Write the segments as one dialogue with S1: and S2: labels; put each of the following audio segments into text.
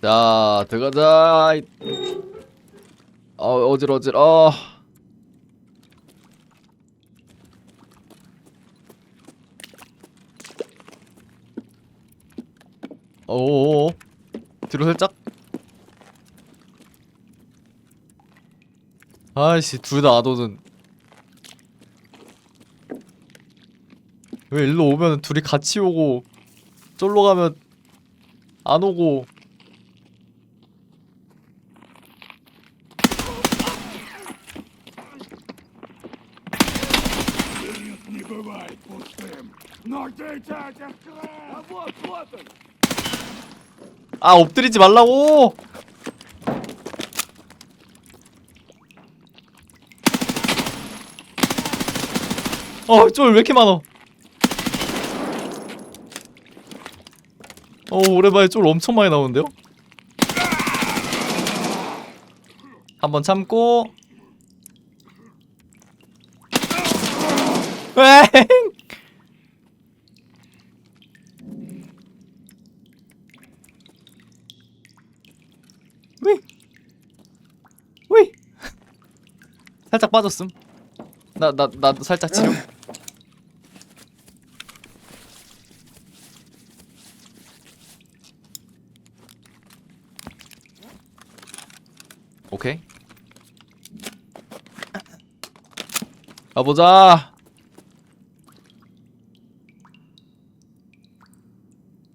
S1: 자 들어가자. 어 어질 어질. 어 오오오 뒤로 살짝? 아이씨 둘 다 아도는. 왜 일로 오면 둘이 같이 오고 쫄로 가면 안 오고
S2: Не бывает пустым. Нужно дать открыть. А вот, вот он.
S1: 아 엎드리지 말라고 어쫄 왜 이렇게 많어 어 오랜만에 쫄 엄청 많이 나오는데요 한번 참고 왜? 왜? 살짝 빠졌음. 나 나 나도 살짝 치료. 오케이. 가보자.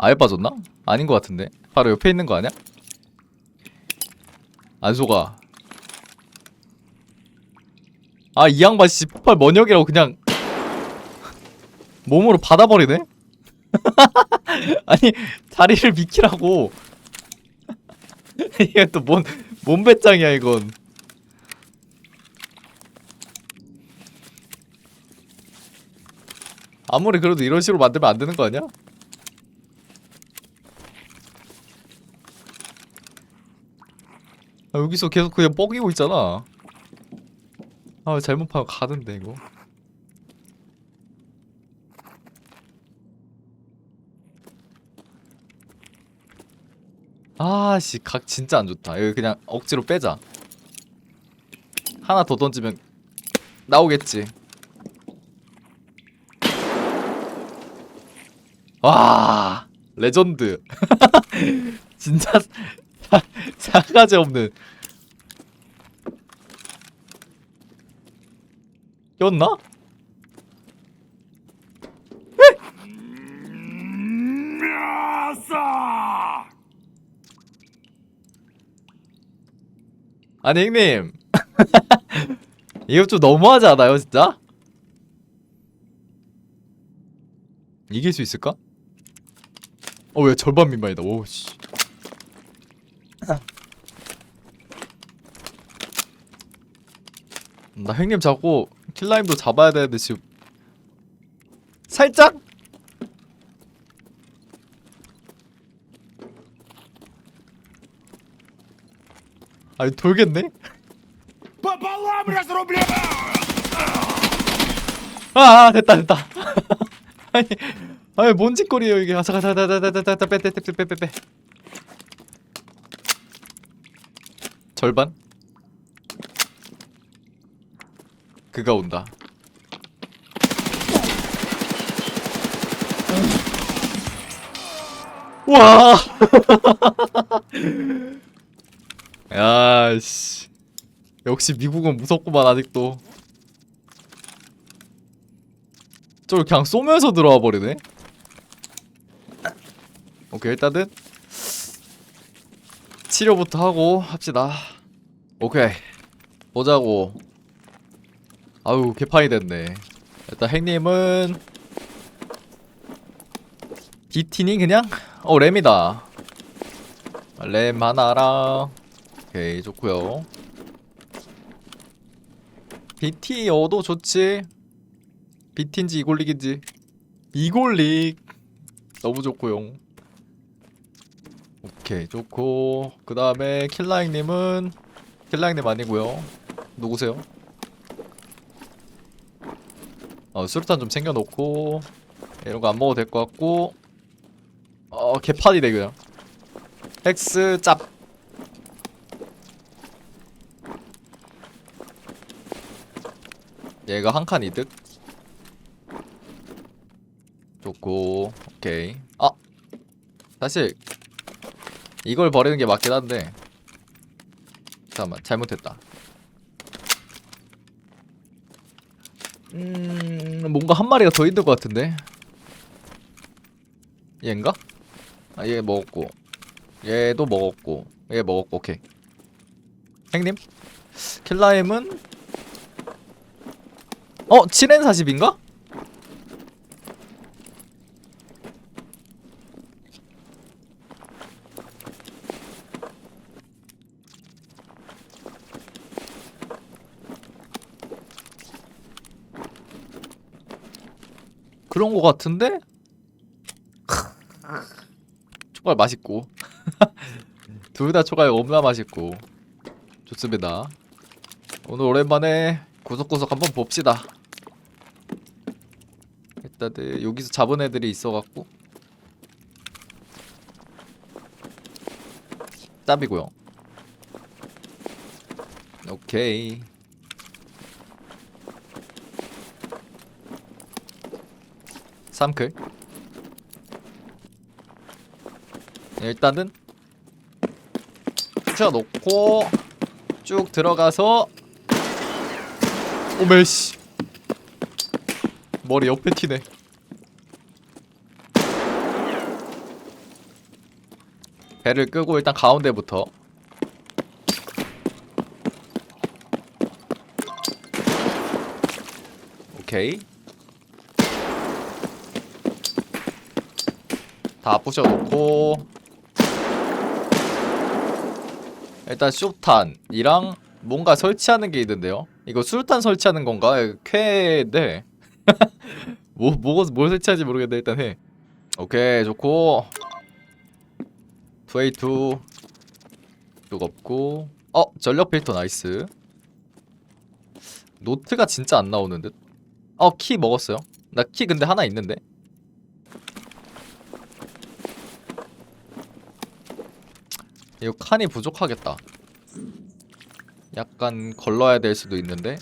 S1: 아예 빠졌나? 아닌 것 같은데. 바로 옆에 있는 거 아니야? 안 속아. 아, 이 양반 씨 폭발 면역이라고 그냥 몸으로 받아버리네? 아니, 다리를 비키라고. 이게 또 뭔, 뭔 배짱이야, 이건. 아무리 그래도 이런 식으로 만들면 안 되는 거 아니야? 아, 여기서 계속 그냥 뻐기고 있잖아. 아 잘못 파면 가는데 이거. 아씨 각 진짜 안 좋다. 여기 그냥 억지로 빼자. 하나 더 던지면 나오겠지. 와 레전드. 진짜 사가지 없는 였나? 아니 형님 이거 좀 너무하지 않아요 진짜? 이길 수 있을까? 어왜 절반 민망이다 오우씨 나 형님 잡고 킬라임도 잡아야 되는데 지금 살짝 아니 돌겠네?
S2: 뭐, 뭐, 뭐,
S1: 아, 아, 됐다 됐다. 아니 아니 뭔 짓거리예요 이게. 아 잠깐 잠깐 잠깐 잠깐 잠깐 빼빼빼빼빼 절반? 그가 온다 와 야 씨 역시 미국은 무섭구만 아직도 저걸 그냥 쏘면서 들어와 버리네. 오케이 일단은 치료부터 하고 합시다. 오케이 보자고. 아유 개판이 됐네. 일단 행님은 DT니 그냥 어 램이다. 램 하나랑 오케이 좋고요. BT여도 좋지. 비틴지 이골릭인지 이골릭 너무 좋고요 오케이 좋고 그 다음에 킬라잉님은 킬라잉님 아니고요 누구세요? 어 수류탄 좀 챙겨놓고 이런 거 안 먹어도 될 것 같고 어 개판이네 그냥. 헥스 짭. 얘가 한 칸 이득. 좋고 오케이. 아! 사실 이걸 버리는 게 맞긴 한데 잠깐만 잘못했다. 음 뭔가 한 마리가 더 있는 것 같은데? 얘인가? 아 얘 먹었고. 얘도 먹었고. 얘 먹었고 오케이. 행님? 킬라임은? 어 7N 40인가? 그런 거 같은데? 초갈 맛있고. 둘 다 초갈 너무나 맛있고. 좋습니다. 오늘 오랜만에 구석구석 한번 봅시다. 일단은 여기서 잡은 애들이 있어갖고. 짭이고요. 오케이 삼클. 일단은 붙여놓고 쭉 들어가서 오메씨. 머리 옆에 튀네. 배를 끄고 일단 가운데부터. 오케이 다 부셔놓고. 일단 쇼탄이랑 뭔가 설치하는 게 있는데요. 이거 술탄 설치하는 건가? 쾌인데. 뭐, 뭐가 뭘 설치하지 모르겠는데 일단 해. 오케이 좋고. 2A2 쭉 없고. 어 전력 필터 나이스. 노트가 진짜 안 나오는 듯? 어 키 먹었어요. 나 키 근데 하나 있는데 이거 칸이 부족하겠다. 약간 걸러야 될 수도 있는데.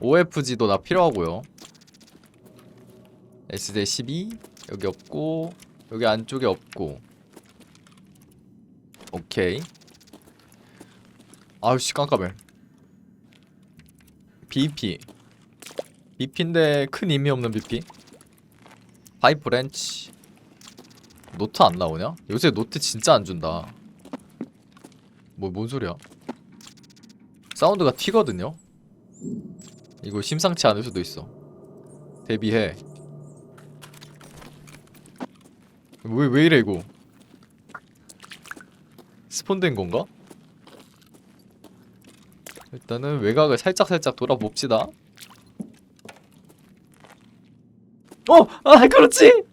S1: OFG도 나 필요하고요. SD12 여기 없고 여기 안쪽에 없고. 오케이. 아유씨 깜깜해. BP BP인데 큰 의미 없는 BP 파이프 렌치 노트 안 나오냐? 요새 노트 진짜 안 준다. 뭐 뭔 소리야? 사운드가 튀거든요? 이거 심상치 않을 수도 있어. 대비해. 왜, 왜 이래 이거? 스폰된 건가? 일단은 외곽을 살짝살짝 돌아봅시다 어! 아 그렇지!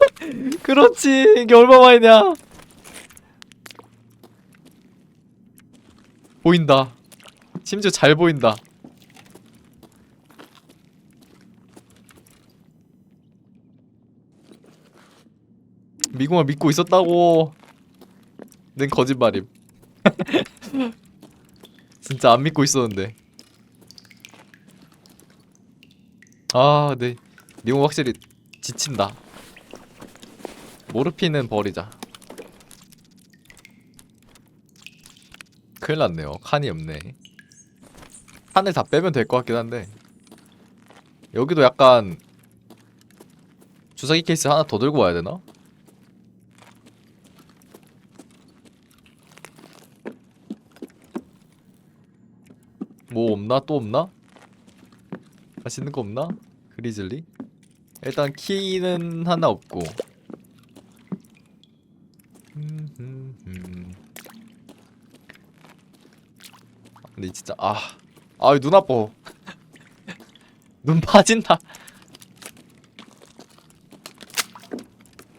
S1: 그렇지. 이게 얼마만이냐? 보인다. 심지어 잘 보인다. 미궁을 믿고 있었다고. 는 거짓말임. 진짜 안 믿고 있었는데. 아네. 미궁 확실히 지친다 모르핀은 버리자 큰일 났네요 칸이 없네 칸을 다 빼면 될 것 같긴 한데 여기도 약간 주사기 케이스 하나 더 들고 와야 되나? 뭐 없나? 또 없나? 맛있는 거 없나? 그리즐리? 일단 키는 하나 없고. 아, 근데 진짜 아, 아 눈 아파. 눈 파진다.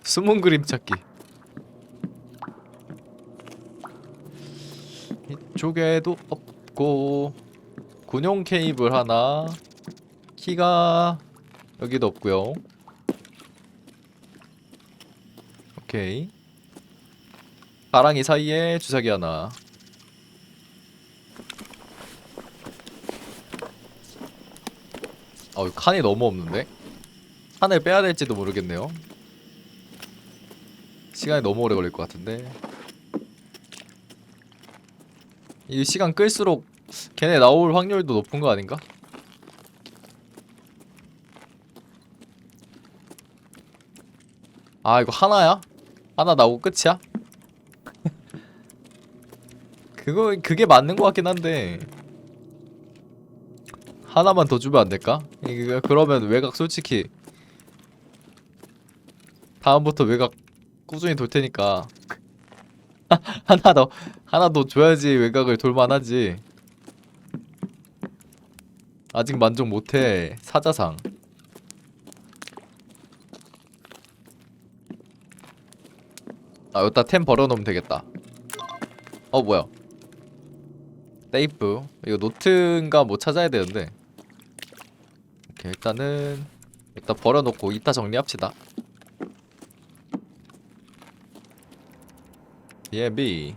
S1: 숨은 그림 찾기. 이쪽에도 없고 군용 케이블 하나. 키가 여기도 없고요. 오케이. 가랑이 사이에 주사기 하나 어 칸이 너무 없는데? 칸을 빼야 될지도 모르겠네요 시간이 너무 오래 걸릴 것 같은데 이 시간 끌수록 걔네 나올 확률도 높은 거 아닌가? 아 이거 하나야? 하나 나오고 끝이야? 그거 그게 맞는 것 같긴 한데 하나만 더 주면 안 될까? 이거 그러면 외곽 솔직히 다음부터 외곽 꾸준히 돌 테니까 하나 더 하나 더 줘야지 외곽을 돌만하지. 아직 만족 못해 사자상. 아 여기다 템 벌어놓으면 되겠다. 어 뭐야? 테이프 이거 노트인가 뭐 찾아야 되는데. 오케이 일단은 일단 벌어놓고 이따 정리합시다. B&B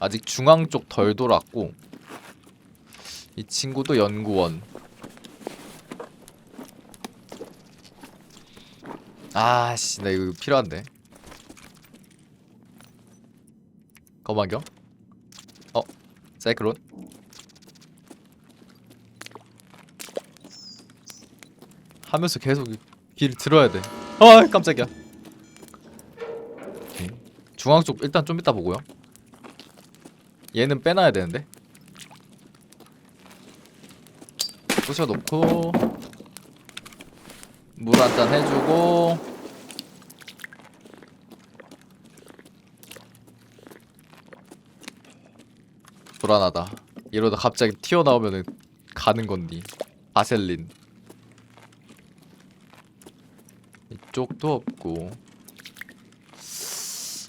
S1: 아직 중앙 쪽 덜 돌았고 이 친구도 연구원 아씨 나 이거 필요한데 검안경 어 사이클론 하면서 계속 귀를 들어야 돼. 아 깜짝이야. 중앙 쪽 일단 좀 이따 보고요. 얘는 빼놔야 되는데. 부셔놓고 물 한 잔 해주고 불안하다. 이러다 갑자기 튀어나오면은 가는 건디. 바셀린. 이쪽도 없고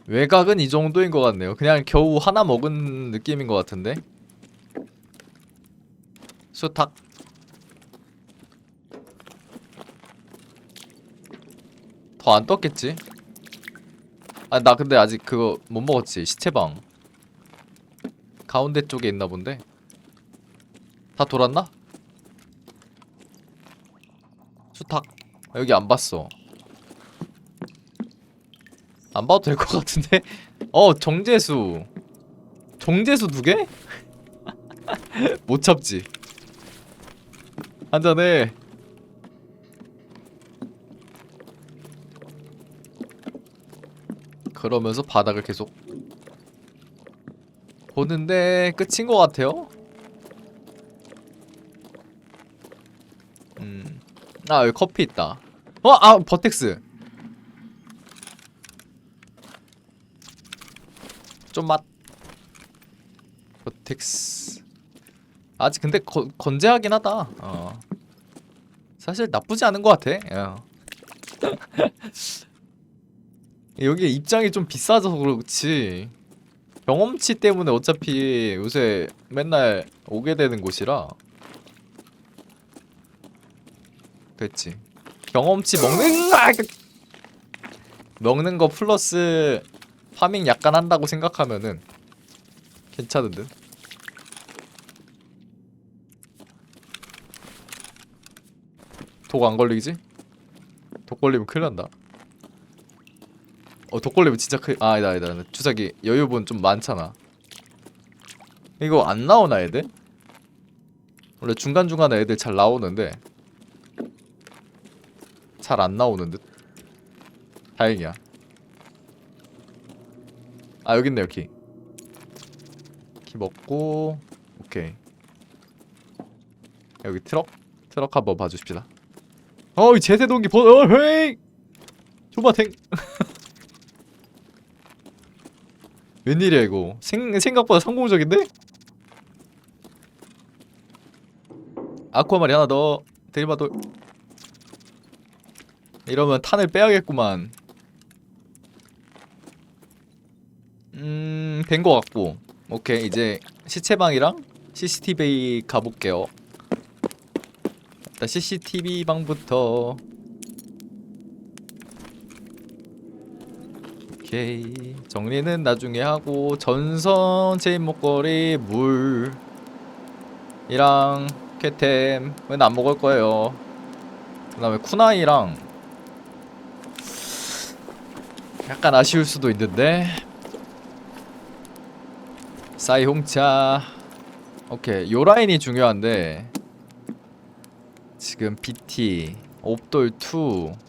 S1: 외곽은 이 정도인 것 같네요. 그냥 겨우 하나 먹은 느낌인 것 같은데 수탉 더안 떴겠지? 아 나 근데 아직 그거 못 먹었지 시체방 가운데 쪽에 있나 본데 다 돌았나? 수탉 아, 여기 안 봤어 안 봐도 될 것 같은데? 어 정제수 정제수 두 개? 못 참지 한잔해 그러면서 바닥을 계속 보는데 끝인 것 같아요. 음아 여기 커피 있다. 어? 아 버텍스. 좀 맛. 버텍스. 아직 근데 거, 건재하긴 하다. 어. 사실 나쁘지 않은 것 같아. 어. 여기 입장이 좀 비싸서 그렇지 경험치 때문에 어차피 요새 맨날 오게 되는 곳이라 됐지 경험치 먹는 아, 그- 먹는 거 플러스 파밍 약간 한다고 생각하면은 괜찮은 듯. 독 안 걸리지? 독 걸리면 큰일 난다. 어, 독 걸리면 진짜 큰, 아, 아니다, 아니다. 주사기 여유분 좀 많잖아. 이거 안 나오나, 애들? 원래 중간중간에 애들 잘 나오는데, 잘 안 나오는 듯. 다행이야. 아 여기 있네 여기 키 먹고 오케이 여기 트럭 트럭 한번 봐주십시다 어이 제세동기 보 어, 헤이 조마탱 웬일이야 이거 생, 생각보다 성공적인데? 아쿠아마리 하나 더 데리바돌 이러면 탄을 빼야겠구만 음, 된거 같고. 오케이, 이제 시체방이랑 CCTV 가볼게요. 일단 CCTV 방부터. 오케이. 정리는 나중에 하고 전선 체인 목걸이 물 이랑 캣템은 안 먹을 거예요. 그 다음에 쿠나이랑 약간 아쉬울 수도 있는데. 싸이 홍차. 오케이. 요 라인이 중요한데. 지금 BT 옵돌 2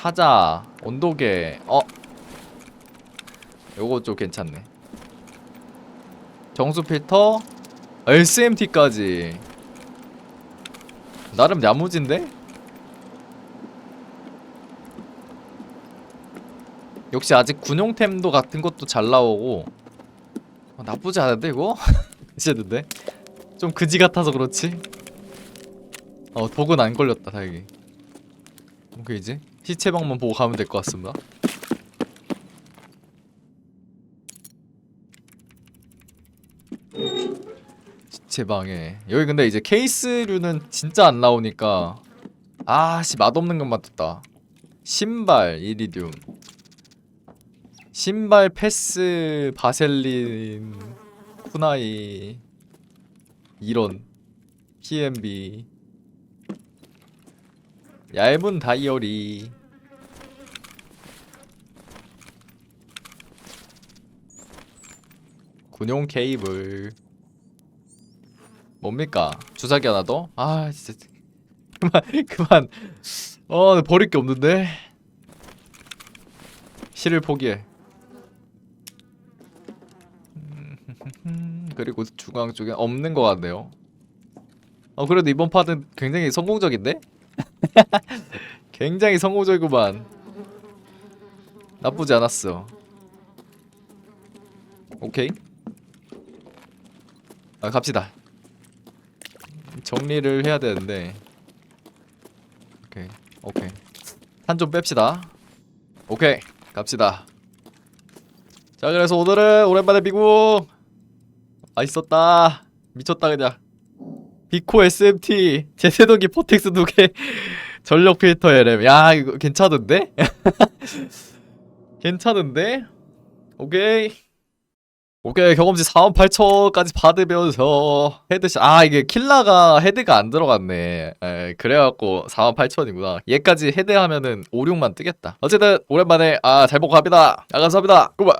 S1: 사자 온도계 어 요거 좀 괜찮네 정수 필터 SMT까지 나름 야무진데? 역시 아직 군용템도 같은 것도 잘 나오고 어, 나쁘지 않은데 이거? 괜찮은데? 좀 그지 같아서 그렇지? 어 독은 안 걸렸다 다행히 오케이 이제 시체방만 보고 가면 될 것 같습니다. 시체방에. 여기 근데 이제 케이스류는 진짜 안 나오니까 아씨 맛없는 것만 떴다. 신발 이리듐. 신발 패스 바셀린 쿠나이 이런 PMB 얇은 다이어리 군용 케이블. 뭡니까? 주사기 하나 더? 아 진짜. 그만 그만. 어 버릴 게 없는데? 실을 포기해. 음, 그리고 중앙 쪽에 없는 것 같네요. 어 그래도 이번 파는 굉장히 성공적인데? 굉장히 성공적이구만. 나쁘지 않았어. 오케이 아 갑시다. 정리를 해야 되는데. 오케이 오케이. 산 좀 뺍시다. 오케이 갑시다. 자 그래서 오늘은 오랜만에 비구 맛있었다. 미쳤다 그냥. 비코 SMT 제세동기 포텍스 두개. 전력 필터 LM 야 이거 괜찮은데? 괜찮은데? 오케이 오케이 경험치 4만 8천까지 받으면서 헤드샷. 아 이게 킬라가 헤드가 안 들어갔네. 에 그래갖고 4만 8천이구나. 얘까지 헤드하면은 5, 6만 뜨겠다. 어쨌든 오랜만에 아잘 보고 갑니다. 야 감사합니다. 고마